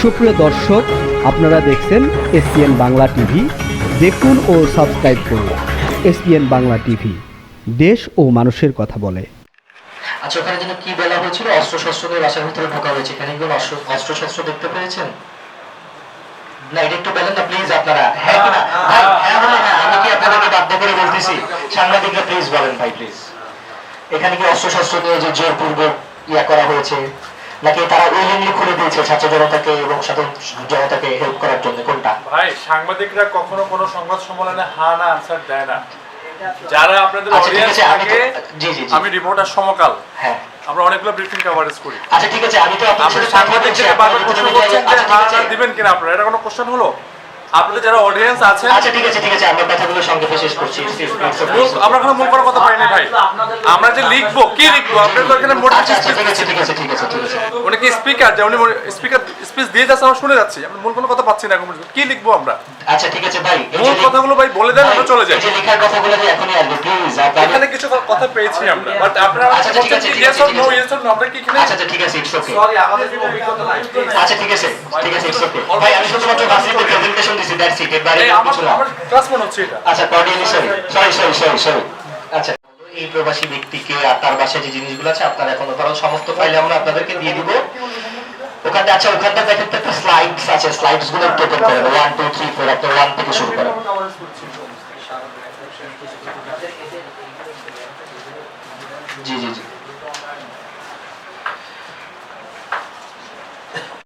সুপ্রিয় দর্শক আপনারা দেখছেন এসপিএন বাংলা টিভি দেখুন ও সাবস্ক্রাইব করুন এসপিএন বাংলা টিভি দেশ ও মানুষের কথা বলে আচ্ছা ওখানে যেন কি বলা হয়েছিল নিয়ে বাসার ভিতরে ঢোকা হয়েছে এখানে কি অস্ত্র অস্ত্র শস্ত্র দেখতে পেয়েছেন না এটা একটু বলেন না প্লিজ আপনারা হ্যাঁ না ভাই হ্যাঁ বলে হ্যাঁ আমি কি আপনাদেরকে বাধ্য করে বলতেছি সাংবাদিকরা প্লিজ বলেন ভাই প্লিজ এখানে কি অস্ত্র শস্ত্র নিয়ে যে জোরপূর্বক ইয়া করা হয়েছে নাকি তারা উইলিংলি খুলে দিয়েছে ছাত্র জনতাকে এবং সাধারণ জনতাকে হেল্প করার জন্য? কোনটা? ভাই সাংবাদিকরা কখনো কোনো সংবাদ সম্মেলনে হা না আনসার দেয় না। যারা আপনাদের আচ্ছা অডিয়েন্স আছে থাকে জি জি জি। আমি রিপোর্টার সমকাল। হ্যাঁ। আমরা অনেকগুলো ব্রিফিং কভারেজ করি। আচ্ছা ঠিক আছে আমি তো আপনার আপনি সাথে কথা বারবার প্রশ্ন আপনি করছেন যে আচ্ছা, হা না দিবেন কিনা আপনারা? এটা কোনো কোশ্চেন হলো? আপনাদের যারা অডিয়েন্স আছেন আচ্ছা ঠিক আছে ঠিক আছে আমরা কথাগুলো সংক্ষেপে শেষ করছি। মূল- আমরা কোনো মূল করার কথা পাইনি ভাই। আমরা যে লিখব কি লিখব? আপনাদের তো এখানে মোট আচ্ছা আচ্ছা ঠিক আছে ঠিক আছে ঠিক আছে আছে। কি স্পিকার যে উনি স্পিকার স্পিচ দিয়ে যাচ্ছে আমরা শুনে যাচ্ছি। আমরা মূল কোনো কথা পাচ্ছি না এখন কি লিখব আমরা? আচ্ছা ঠিক আছে ভাই মূল কথাগুলো ভাই বলে দেন আমরা চলে যাই। লেখার কথাগুলো যে এখনই আসবে প্লিজ এখানে কিছু কথা পেয়েছি আমরা বাট আপনারা আচ্ছা, ঠিক আছে, yes or no yes or no আমরা কি এখানে আচ্ছা আচ্ছা ঠিক আছে ইটস ওকে সরি আমাদের কোনো অভিজ্ঞতা নাই। আচ্ছা ঠিক আছে ঠিক আছে ইটস ওকে ভাই আমি শুধুমাত্র ভার্সিটিতে প্রেজেন্টেশন দিছি দ্যাটস ইট এই আমার ক্লাস মনে হচ্ছে এটা। আচ্ছা সরি সরি সরি সরি আচ্ছা। এই প্রবাসী ব্যক্তিকে আর তার বাসায় যে জিনিসগুলো আছে আপনারা এখন ধরো সমস্ত ফাইল আমরা আপনাদেরকে দিয়ে দিব। ওখানটা আচ্ছা ওখানটা দেখেন তো একটা স্লাইডস আছে স্লাইডসগুলো একটু করেন ওয়ান টু থ্রি ফোর আপনার ওয়ান থেকে শুরু করেন। জি জি জি।